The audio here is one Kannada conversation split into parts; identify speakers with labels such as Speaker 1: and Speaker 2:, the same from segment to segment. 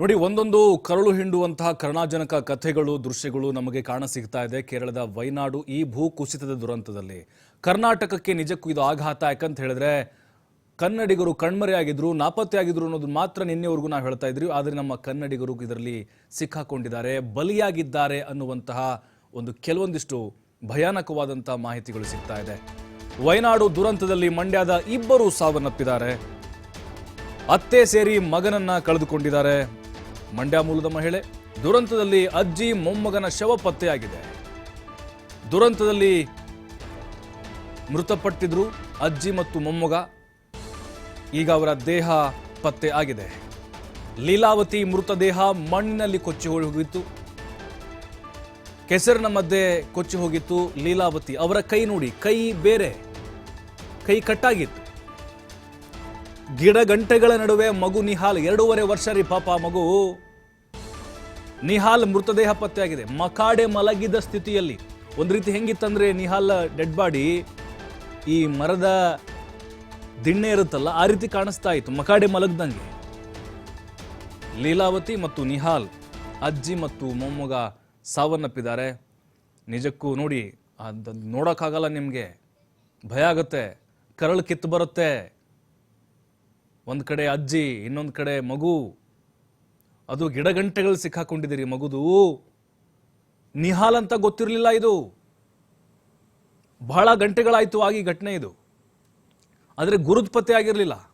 Speaker 1: ನೋಡಿ, ಒಂದೊಂದು ಕರುಳು ಹಿಂಡುವಂತಹ ಕರುಣಾಜನಕ ಕಥೆಗಳು, ದೃಶ್ಯಗಳು ನಮಗೆ ಕಾಣ ಸಿಗ್ತಾ ಇದೆ. ಕೇರಳದ ವೈನಾಡು ಈ ಭೂ ಕುಸಿತದ ದುರಂತದಲ್ಲಿ. ಕರ್ನಾಟಕಕ್ಕೆ ನಿಜಕ್ಕೂ ಇದು ಆಘಾತ ಯಾಕಂತ ಹೇಳಿದ್ರೆ, ಕನ್ನಡಿಗರು ಕಣ್ಮರೆಯಾಗಿದ್ರು, ನಾಪತ್ತೆಯಾಗಿದ್ರು ಅನ್ನೋದು ಮಾತ್ರ ನಿನ್ನೆವರೆಗೂ ನಾವು ಹೇಳ್ತಾ ಇದ್ರಿ. ಆದರೆ ನಮ್ಮ ಕನ್ನಡಿಗರು ಇದರಲ್ಲಿ ಸಿಕ್ಕಾಕೊಂಡಿದ್ದಾರೆ, ಬಲಿಯಾಗಿದ್ದಾರೆ ಅನ್ನುವಂತಹ ಒಂದು ಕೆಲವೊಂದಿಷ್ಟು ಭಯಾನಕವಾದಂತಹ ಮಾಹಿತಿಗಳು ಸಿಗ್ತಾ ಇದೆ. ವಯನಾಡು ದುರಂತದಲ್ಲಿ ಮಂಡ್ಯದ ಇಬ್ಬರು ಸಾವನ್ನಪ್ಪಿದ್ದಾರೆ. ಅತ್ತೆ ಸೇರಿ ಮಗನನ್ನ ಕಳೆದುಕೊಂಡಿದ್ದಾರೆ. ಮಂಡ್ಯ ಮೂಲದ ಮಹಿಳೆ. ದುರಂತದಲ್ಲಿ ಅಜ್ಜಿ ಮೊಮ್ಮಗನ ಶವ ಪತ್ತೆಯಾಗಿದೆ. ದುರಂತದಲ್ಲಿ ಮೃತಪಟ್ಟಿದ್ರು ಅಜ್ಜಿ ಮತ್ತು ಮೊಮ್ಮಗ. ಈಗ ಅವರ ದೇಹ ಪತ್ತೆ ಆಗಿದೆ. ಲೀಲಾವತಿ ಮೃತದೇಹ ಮಣ್ಣಿನಲ್ಲಿ ಕೊಚ್ಚಿ ಹೋಗಿತ್ತು. ಕೆಸರಿನ ಮಧ್ಯೆ ಕೊಚ್ಚಿ ಹೋಗಿತ್ತು ಲೀಲಾವತಿ. ಅವರ ಕೈ ನೋಡಿ, ಕೈ ಬೇರೆ, ಕೈ ಕಟ್ಟಾಗಿತ್ತು. ಗಿಡ ಗಂಟೆಗಳ ನಡುವೆ ಮಗು ನಿಹಾಲ್ ಎರಡೂವರೆ ವರ್ಷ ರೀ ಪಾಪ ಮಗು. ನಿಹಾಲ್ ಮೃತದೇಹ ಪತ್ತೆಯಾಗಿದೆ. ಮಕಾಡೆ ಮಲಗಿದ ಸ್ಥಿತಿಯಲ್ಲಿ ಒಂದು ರೀತಿ ಹೆಂಗಿತ್ತಂದ್ರೆ ನಿಹಾಲ್ ಡೆಡ್ ಬಾಡಿ ಈ ಮರದ ದಿಣ್ಣೆ ಇರುತ್ತಲ್ಲ, ಆ ರೀತಿ ಕಾಣಿಸ್ತಾ ಇತ್ತು. ಮಕಾಡೆ ಮಲಗ್ದಂಗೆ ಲೀಲಾವತಿ ಮತ್ತು ನಿಹಾಲ್ ಅಜ್ಜಿ ಮತ್ತು ಮೊಮ್ಮಗ ಸಾವನ್ನಪ್ಪಿದ್ದಾರೆ. ನಿಜಕ್ಕೂ ನೋಡಿ ಅದು ನೋಡೋಕ್ಕಾಗಲ್ಲ ನಿಮಗೆ. ಭಯ ಆಗುತ್ತೆ, ಕರಳು ಕಿತ್ತು ಬರುತ್ತೆ. ಒಂದು ಕಡೆ ಅಜ್ಜಿ, ಇನ್ನೊಂದು ಕಡೆ ಮಗು. ಅದು ಗಿಡಗಂಟೆಗಳು ಸಿಕ್ಕಾಕೊಂಡಿದ್ದೀರಿ ಮಗುದು. ನಿಹಾಲ್ ಅಂತ ಗೊತ್ತಿರಲಿಲ್ಲ ಇದು. ಬಹಳ ಗಂಟೆಗಳಾಯಿತು ಆಗಿ ಘಟನೆ ಇದು. ಆದರೆ ಗುರುತ್ ಪತ್ತೆ ಆಗಿರಲಿಲ್ಲ.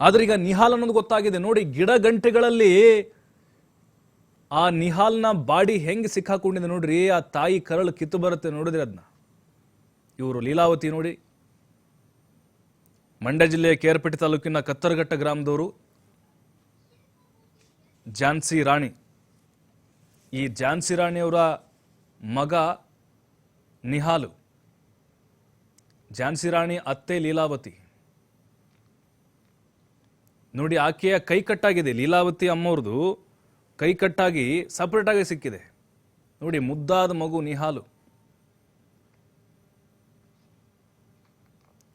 Speaker 1: ಆದರೆ ಈಗ ನಿಹಾಲ್ ಅನ್ನೋದು ಗೊತ್ತಾಗಿದೆ. ನೋಡಿ ಗಿಡ ಗಂಟೆಗಳಲ್ಲಿ ಆ ನಿಹಾಲ್ನ ಬಾಡಿ ಹೆಂಗೆ ಸಿಕ್ಕಾಕೊಂಡಿದೆ ನೋಡ್ರಿ. ಆ ತಾಯಿ ಕರಳು ಕಿತ್ತು ಬರುತ್ತೆ ನೋಡಿದ್ರೆ ಅದನ್ನ ಇವರು ಲೀಲಾವತಿ ನೋಡಿ. ಮಂಡ್ಯ ಜಿಲ್ಲೆಯ ಕೇರ್ಪೇಟೆ ತಾಲೂಕಿನ ಕತ್ತರಘಟ್ಟ ಗ್ರಾಮದವರು ಝಾನ್ಸಿ ರಾಣಿ. ಈ ಝಾನ್ಸಿ ರಾಣಿಯವರ ಮಗ ನಿಹಾಲು. ಝಾನ್ಸಿ ರಾಣಿ ಅತ್ತೆ ಲೀಲಾವತಿ. ನೋಡಿ, ಆಕೆಯ ಕೈ ಕಟ್ಟಾಗಿದೆ. ಲೀಲಾವತಿ ಅಮ್ಮವ್ರದ್ದು ಕೈ ಕಟ್ಟಾಗಿ ಸಪ್ರೇಟ್ ಆಗಿ ಸಿಕ್ಕಿದೆ. ನೋಡಿ, ಮುದ್ದಾದ ಮಗು ನಿಹಾಲು.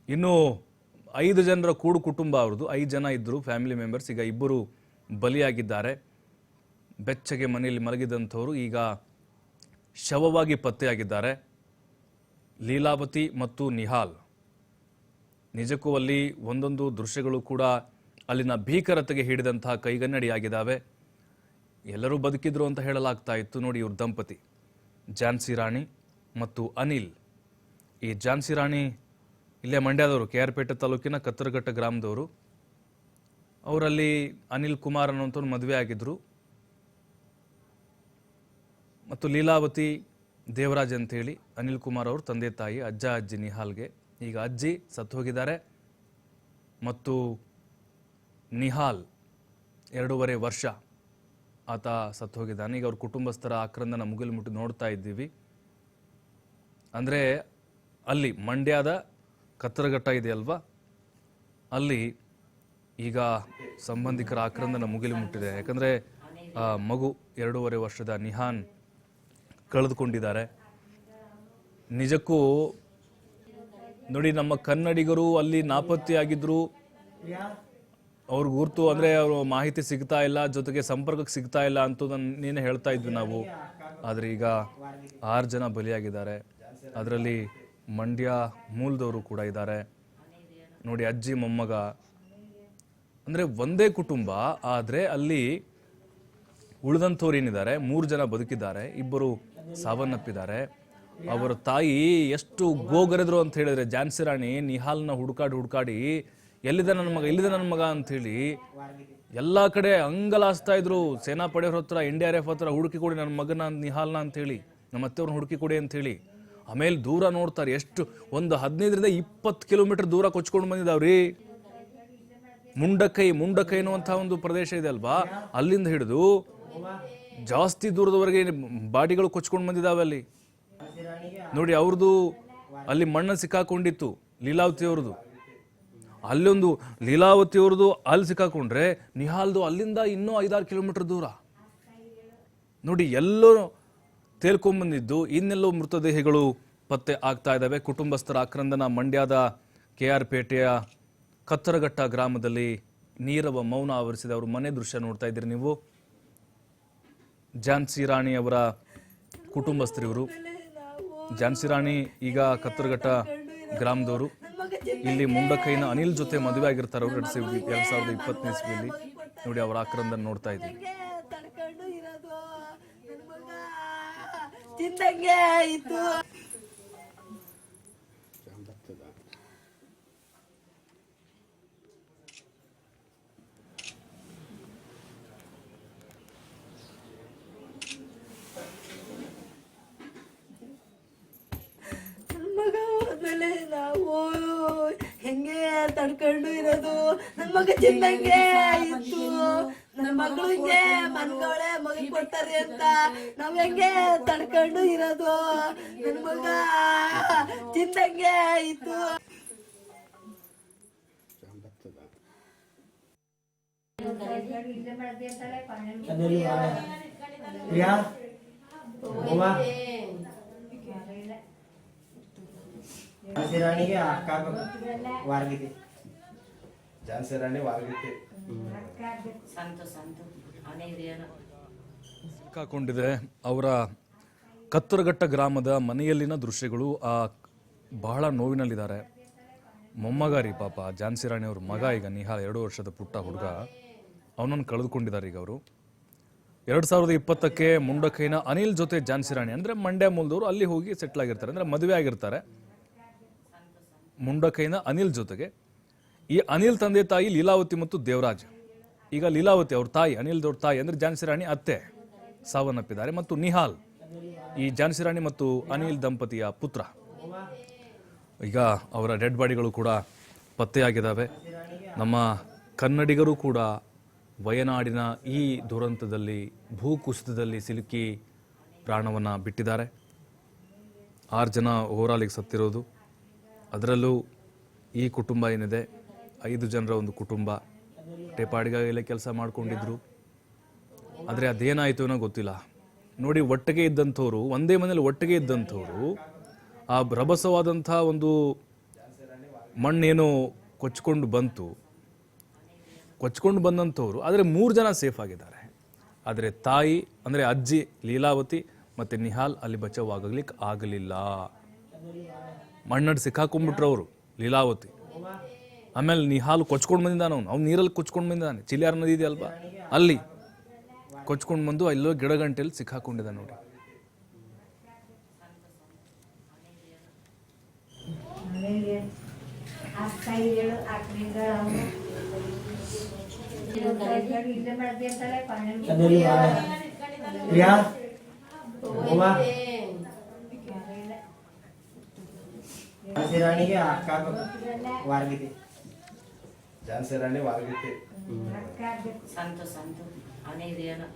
Speaker 1: ಇನ್ನು ಐದು ಜನರ ಕೂಡು ಕುಟುಂಬ ಅವ್ರದ್ದು. ಐದು ಜನ ಇದ್ದರು ಫ್ಯಾಮಿಲಿ ಮೆಂಬರ್ಸ್ ಈಗ ಇಬ್ಬರು ಬಲಿಯಾಗಿದ್ದಾರೆ. ಬೆಚ್ಚಗೆ ಮನೆಯಲ್ಲಿ ಮಲಗಿದಂಥವರು ಈಗ ಶವವಾಗಿ ಪತ್ತೆಯಾಗಿದ್ದಾರೆ. ಲೀಲಾವತಿ ಮತ್ತು ನಿಹಾಲ್. ನಿಜಕ್ಕೂ ಅಲ್ಲಿ ಒಂದೊಂದು ದೃಶ್ಯಗಳು ಕೂಡ ಅಲ್ಲಿನ ಭೀಕರತೆಗೆ ಹಿಡಿದಂತಹ ಕೈಗನ್ನಡಿಯಾಗಿದ್ದಾವೆ. ಎಲ್ಲರೂ ಬದುಕಿದ್ರು ಅಂತ ಹೇಳಲಾಗ್ತಾ ಇತ್ತು ನೋಡಿ ಇವ್ರ ದಂಪತಿ. ಝಾನ್ಸಿ ರಾಣಿ ಮತ್ತು ಅನಿಲ್. ಈ ಝಾನ್ಸಿ ರಾಣಿ ಇಲ್ಲೇ ಮಂಡ್ಯದವರು, ಕೆ ಆರ್ ಪೇಟೆ ತಾಲೂಕಿನ ಕತ್ತರಘಟ್ಟ ಗ್ರಾಮದವರು. ಅವರಲ್ಲಿ ಅನಿಲ್ ಕುಮಾರ್ ಅನ್ನೋಂಥವ್ರು ಮದುವೆ ಆಗಿದ್ರು. ಮತ್ತು ಲೀಲಾವತಿ ದೇವರಾಜ್ ಅಂತೇಳಿ ಅನಿಲ್ ಕುಮಾರ್ ಅವರು ತಂದೆ ತಾಯಿ, ಅಜ್ಜ, ಅಜ್ಜಿ ನಿಹಾಲ್ಗೆ. ಈಗ ಅಜ್ಜಿ ಸತ್ತು ಹೋಗಿದ್ದಾರೆ. ಮತ್ತು ನಿಹಾಲ್ ಎರಡೂವರೆ ವರ್ಷ ಆತ ಸತ್ತು ಹೋಗಿದ್ದಾನೆ. ಈಗ ಅವ್ರ ಕುಟುಂಬಸ್ಥರ ಆಕ್ರಂದನ ಮುಗಿಲು ಮುಟ್ಟು ನೋಡ್ತಾ ಇದ್ದೀವಿ. ಅಂದರೆ ಅಲ್ಲಿ ಮಂಡ್ಯದ ಕತ್ತರಘಟ್ಟ ಇದೆಯಲ್ವಾ? ಅಲ್ಲಿ ಈಗ ಸಂಬಂಧಿಕರ ಆಕ್ರಂದನ ಮುಗಿಲು ಮುಟ್ಟಿದೆ. ಯಾಕಂದರೆ ಮಗು ಎರಡೂವರೆ ವರ್ಷದ ನಿಹಾನ್ ಕಳೆದುಕೊಂಡಿದ್ದಾರೆ. ನಿಜಕ್ಕೂ ನೋಡಿ, ನಮ್ಮ ಕನ್ನಡಿಗರು ಅಲ್ಲಿ ನಾಪತ್ತೆಯಾಗಿದ್ರು ಅವ್ರ ಗುರ್ತು ಅಂದ್ರೆ ಅವರು ಮಾಹಿತಿ ಸಿಗ್ತಾ ಇಲ್ಲ, ಜೊತೆಗೆ ಸಂಪರ್ಕಕ್ಕೆ ಸಿಗ್ತಾ ಇಲ್ಲ ಅಂತ ನೀನೇ ಹೇಳ್ತಾ ಇದ್ವಿ ನಾವು. ಆದರೆ ಈಗ ಆರು ಜನ ಬಲಿಯಾಗಿದ್ದಾರೆ. ಅದರಲ್ಲಿ ಮಂಡ್ಯ ಮೂಲದವರು ಕೂಡ ಇದ್ದಾರೆ. ನೋಡಿ, ಅಜ್ಜಿ, ಮೊಮ್ಮಗ ಅಂದ್ರೆ ಒಂದೇ ಕುಟುಂಬ, ಆದರೆ ಅಲ್ಲಿ ಉಳಿದಂಥವ್ರು ಏನಿದ್ದಾರೆ, ಮೂರು ಜನ ಬದುಕಿದ್ದಾರೆ, ಇಬ್ಬರು ಸಾವನ್ನಪ್ಪಿದ್ದಾರೆ. ಅವರ ತಾಯಿ ಎಷ್ಟು ಗೋಗರೆದ್ರು ಅಂತ ಹೇಳಿದ್ರೆ ಝಾನ್ಸಿ ರಾಣಿ ನಿಹಾಲ್ನ ಹುಡುಕಾಡಿ ಹುಡುಕಾಡಿ, ಎಲ್ಲಿದೆ ನನ್ನ ಮಗ ಎಲ್ಲಿದೆ ನನ್ನ ಮಗ ಅಂತ ಹೇಳಿ ಎಲ್ಲ ಕಡೆ ಅಂಗಲಾಸ್ತಾ ಇದ್ರು. ಸೇನಾ ಪಡೆಯವ್ರ ಹತ್ರ, ಎನ್ ಡಿ ಆರ್ ಎಫ್ ಹತ್ರ, ಹುಡುಕಿ ಕೊಡಿ ನನ್ನ ಮಗನ ನಿಹಾಲ್ನ ಅಂತ ಹೇಳಿ, ನಮ್ಮ ಅತ್ತೆಯವ್ರನ್ನ ಹುಡುಕಿ ಕೊಡಿ ಅಂತ ಹೇಳಿ, ಆಮೇಲೆ ದೂರ ನೋಡ್ತಾರೆ. ಎಷ್ಟು, ಒಂದು ಹದಿನೈದರಿಂದ ಇಪ್ಪತ್ತು ಕಿಲೋಮೀಟರ್ ದೂರ ಕೊಚ್ಕೊಂಡು ಬಂದಿದ್ದಾವ್ರಿ. ಮುಂಡಕೈ ಮುಂಡಕೈ ಅನ್ನುವಂತಹ ಒಂದು ಪ್ರದೇಶ ಇದೆ ಅಲ್ವಾ? ಅಲ್ಲಿಂದ ಹಿಡಿದು ಜಾಸ್ತಿ ದೂರದವರೆಗೆ ಬಾಡಿಗಳು ಕೊಚ್ಕೊಂಡು ಬಂದಿದ್ದಾವೆ ಅಲ್ಲಿ? ನೋಡಿ, ಅವ್ರದ್ದು ಅಲ್ಲಿ ಮಣ್ಣು ಸಿಕ್ಕಾಕೊಂಡಿತ್ತು ಲೀಲಾವತಿ ಅವ್ರದ್ದು ಅಲ್ಲೊಂದು ಲೀಲಾವತಿ ಅವ್ರದ್ದು ಅಲ್ಲಿ ಸಿಕ್ಕಾಕೊಂಡ್ರೆ ನಿಹಾಲ್ದು ಅಲ್ಲಿಂದ ಇನ್ನೂ ಐದಾರು ಕಿಲೋಮೀಟರ್ ದೂರ. ನೋಡಿ, ಎಲ್ಲೋ ತೇಲ್ಕೊಂಡ್ಬಂದಿದ್ದು ಇನ್ನೆಲ್ಲೋ ಮೃತದೇಹಗಳು ಪತ್ತೆ ಆಗ್ತಾ ಇದ್ದಾವೆ ಕುಟುಂಬಸ್ಥರ ಆಕ್ರಂದನ ಮಂಡ್ಯದ ಕೆ ಆರ್ ಪೇಟೆಯ ಕತ್ತರಘಟ್ಟ ಗ್ರಾಮದಲ್ಲಿ ನೀರವ ಮೌನ ಆವರಿಸಿದ ಅವರು ಮನೆ ದೃಶ್ಯ ನೋಡ್ತಾ ಇದ್ದೀರಿ ನೀವು. ಝಾನ್ಸಿ ರಾಣಿ ಅವರ ಕುಟುಂಬಸ್ಥರು ಇವರು ಝಾನ್ಸಿ ರಾಣಿ ಈಗ ಕತ್ತರಘಟ್ಟ ಗ್ರಾಮದವರು. ಇಲ್ಲಿ ಮುಂಡಕೈನ ಅನಿಲ್ ಜೊತೆ ಮದುವೆ ಆಗಿರ್ತಾರೆ ಅವರು ಎರಡ್ ಸಾವಿರದ ಸಾವಿರದ ಇಪ್ಪತ್ತನೇ ಇಸ್ವಿಯಲ್ಲಿ. ನೋಡಿ ಅವರ ಆಕ್ರಂದ ನೋಡ್ತಾ ಇದ್ದೀವಿ
Speaker 2: ಆಯ್ತು ನನ್ ಮಗ ಹೋದ್ಮೇಲೆ ನಾವು ಹೆಂಗೆ ತಡ್ಕೊಂಡು ಇರೋದು ನನ್ ಮಗ ಚಿನ್ನಂಗೆ ಇತ್ತು ನನ್ ಮಗಳು ಹಿಂಗೆ ಮನ್ಗಳೇ ಮಗ ಕೊಡ್ತಾರೆ ಅಂತ ನಾವ್ ಹೆಂಗೆ ತಡ್ಕೊಂಡು ಇರೋದು ನನ್ ಮಗ
Speaker 3: ಚಿನ್ನಂಗೆ ಇತ್ತು ಹಸಿರಾಣಿಗೆ ಅಕ್ಕ ವಾರ್ಗಿದೆ
Speaker 4: ಝಾನ್ಸಿ ರಾಣಿ ವಾಲ್ಗೀತೆ
Speaker 5: ಸಂತು ಸಂತು. ಅವನೇ ಹಿರಿಯರು
Speaker 1: ಸಿಕ್ಕಾಕೊಂಡಿದೆ. ಅವರ ಕತ್ತರಘಟ್ಟ ಗ್ರಾಮದ ಮನೆಯಲ್ಲಿನ ದೃಶ್ಯಗಳು ಆ ಬಹಳ ನೋವಿನಲ್ಲಿದ್ದಾರೆ. ಮೊಮ್ಮಗ ರೀ ಪಾಪ ಝಾನ್ಸಿ ರಾಣಿ ಅವ್ರ ಮಗ ಈಗ ನಿಹಾಲ್ ಎರಡು ವರ್ಷದ ಪುಟ್ಟ ಹುಡುಗ. ಅವನನ್ನು ಕಳೆದುಕೊಂಡಿದ್ದಾರೆ ಈಗ ಅವರು. ಎರಡು ಸಾವಿರದ ಇಪ್ಪತ್ತಕ್ಕೆ ಮುಂಡಕೈನ ಅನಿಲ್ ಜೊತೆ ಝಾನ್ಸಿ ರಾಣಿ ಅಂದರೆ ಮಂಡ್ಯ ಮೂಲದವರು ಅಲ್ಲಿ ಹೋಗಿ ಸೆಟ್ಲ್ ಆಗಿರ್ತಾರೆ ಅಂದರೆ ಮದುವೆ ಆಗಿರ್ತಾರೆ. ಮುಂಡಕೈನ ಅನಿಲ್ ಜೊತೆಗೆ ಈ ಅನಿಲ್ ತಂದೆ ತಾಯಿ ಲೀಲಾವತಿ ಮತ್ತು ದೇವರಾಜ್. ಈಗ ಲೀಲಾವತಿ ಅವ್ರ ತಾಯಿ, ಅನಿಲ್ ದೊಡ್ಡ ತಾಯಿ ಅಂದ್ರೆ ಝಾನ್ಸಿ ರಾಣಿ ಅತ್ತೆ ಸಾವನ್ನಪ್ಪಿದ್ದಾರೆ ಮತ್ತು ನಿಹಾಲ್, ಈ ಝಾನ್ಸಿ ರಾಣಿ ಮತ್ತು ಅನಿಲ್ ದಂಪತಿಯ ಪುತ್ರ. ಈಗ ಅವರ ಡೆಡ್ ಬಾಡಿಗಳು ಕೂಡ ಪತ್ತೆಯಾಗಿದ್ದಾವೆ. ನಮ್ಮ ಕನ್ನಡಿಗರು ಕೂಡ ವಯನಾಡಿನ ಈ ದುರಂತದಲ್ಲಿ ಭೂಕುಸಿತದಲ್ಲಿ ಸಿಲುಕಿ ಪ್ರಾಣವನ್ನು ಬಿಟ್ಟಿದ್ದಾರೆ. ಆರು ಜನ ಓವರಾಲಿಗೆ ಸತ್ತಿರೋದು. ಅದರಲ್ಲೂ ಈ ಕುಟುಂಬ ಏನಿದೆ? ಐದು ಜನರ ಒಂದು ಕುಟುಂಬ ಟೇಪಾಡಿಗಾಗಲೇ ಕೆಲಸ ಮಾಡ್ಕೊಂಡಿದ್ರು. ಆದರೆ ಅದೇನಾಯಿತು ಅನ್ನೋ ಗೊತ್ತಿಲ್ಲ. ನೋಡಿ, ಒಟ್ಟಿಗೆ ಇದ್ದಂಥವ್ರು, ಒಂದೇ ಮನೇಲಿ ಒಟ್ಟಿಗೆ ಇದ್ದಂಥವ್ರು, ಆ ರಭಸವಾದಂಥ ಒಂದು ಮಣ್ಣೇನು ಕೊಚ್ಕೊಂಡು ಬಂತು. ಕೊಚ್ಕೊಂಡು ಬಂದಂಥವ್ರು, ಆದರೆ ಮೂರು ಜನ ಸೇಫ್ ಆಗಿದ್ದಾರೆ. ಆದರೆ ತಾಯಿ, ಅಂದರೆ ಅಜ್ಜಿ ಲೀಲಾವತಿ ಮತ್ತು ನಿಹಾಲ್ ಅಲ್ಲಿ ಬಚಾವಾಗಲಿಕ್ಕೆ ಆಗಲಿಲ್ಲ. ಮಣ್ಣಲ್ಲಿ ಸಿಕ್ಕಾಕೊಂಡ್ಬಿಟ್ರು ಅವರು ಲೀಲಾವತಿ. ಆಮೇಲೆ ನೀ ಹಾಲು ಕೊಚ್ಕೊಂಡು ಬಂದಿದ್ದಾನ ಅವನು. ಅವ್ನು ನೀರಲ್ಲಿ ಕೊಚ್ಕೊಂಡು ಬಂದಿದ್ದಾನೆ. ಚಿಲಿಯಾರ್ ನದಿ ಇದೆಯಲ್ವಾ? ಅಲ್ಲಿ. ಕೊಚ್ಕೊಂಡು ಬಂದು ಅಲ್ಲೋ ಗಿಡಗಂಟೆಯಲ್ಲಿ ಸಿಕ್ಕಾಕೊಂಡಿದ್ದಾನೆ ನೋಡಿ.
Speaker 3: ಹಸಿರಾಣಿಗೆ ಅಕ್ಕ ವಾರ್ಗಿದೆ
Speaker 4: ಝಾನ್ಸಿ ರಾಣಿ ವಾಲ್ಗೀತೆ
Speaker 5: ಸಂತು ಸಂತು ಅವನೇ ಹಿರಿಯರು